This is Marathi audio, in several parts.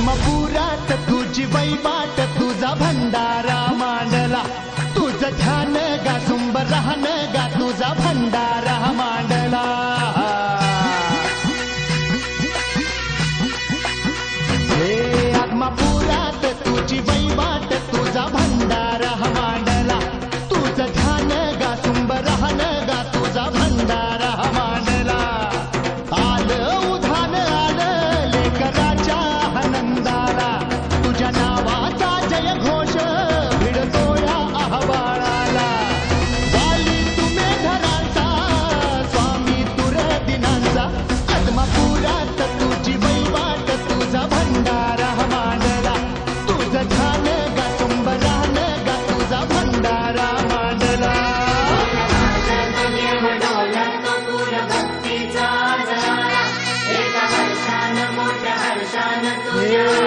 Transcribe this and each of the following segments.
आत्मपुरात तुझी वैबाट तुझा भंडारा मानला तुझ ध्यान गा सुंबर राहण गा तुझा भंडारा Yeah.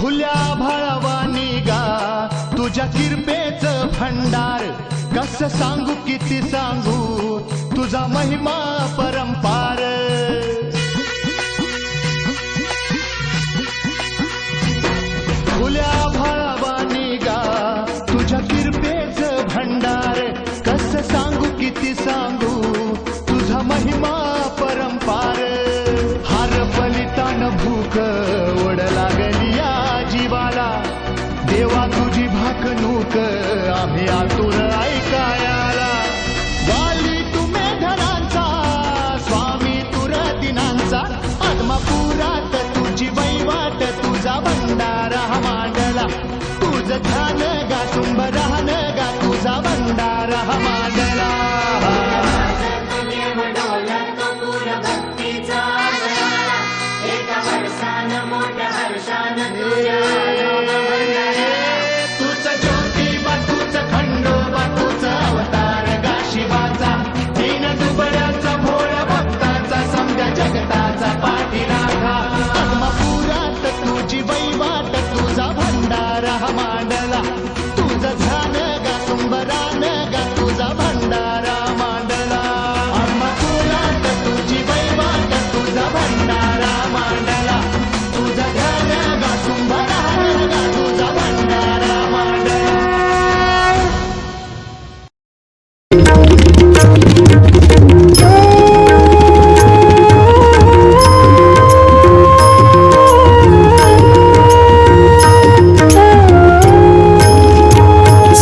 खुल्या भाळावा निगा तुझ्या किरपेच भंडार कस सांगू किती सांगू? तुझा महिमा परंपार खुल्या भाळावा निगा तुझ्या किरपेच भंडार कस सांगू किती सांगू? तुझा महिमा परंपार हार बलितान भूक तुझं खान गाठुंब राहणं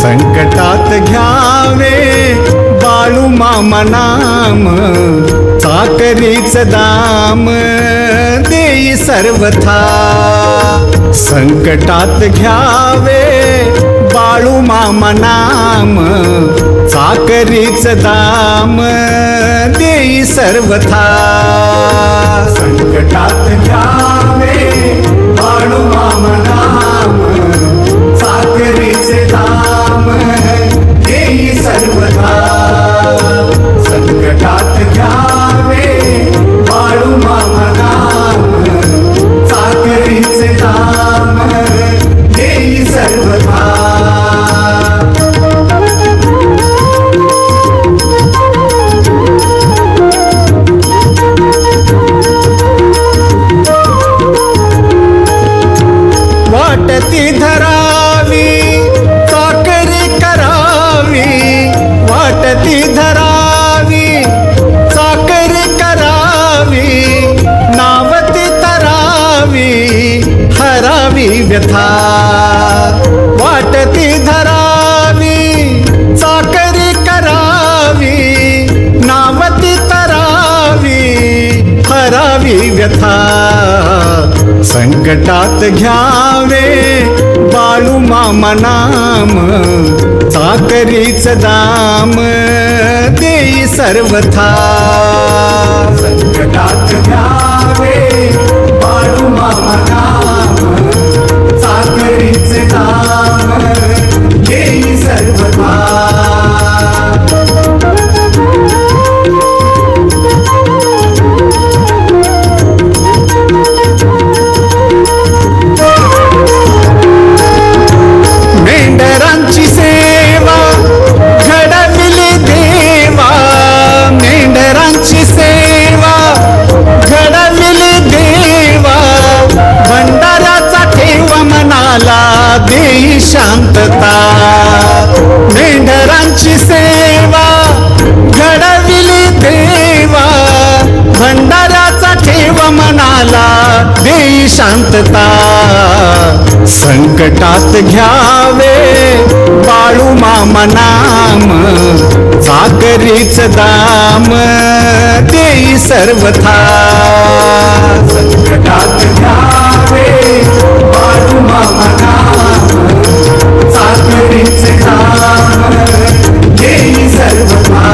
संकटात घ्यावे बाळू मामा नाम साखरीच दाम देई सर्वथा. संकटात घ्यावे बाळू मामा नाम चाकरीच दाम देई सर्वथा. वाटती धरावी चाकरी करावी नावती तरावी हरावी व्यथा. संकटात घ्यावे बाळू मामा चाकरीच दाम देई सर्वथा. संकटात घ्यावे बाळू मामा नाम शांतता संकटात घ्यावे बाळू मामा नाम चाकरीच दाम देई सर्वथा. संकटात घ्यावे बाळू मामा नाम चाकरीच दाम देई सर्वथा.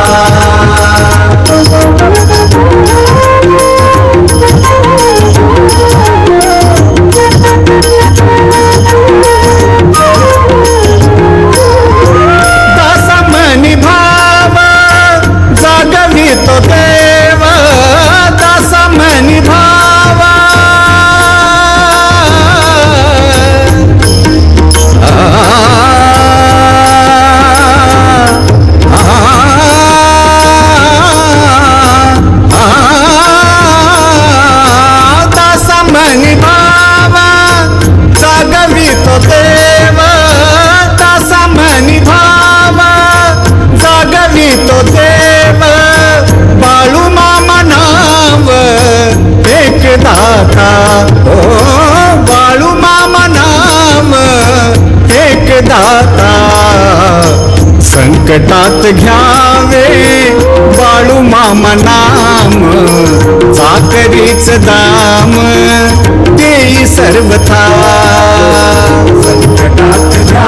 दाता संकटात घ्यावे बाळू मामा नाम चाकरीच दाम देई सर्वथा. संकटात घ्या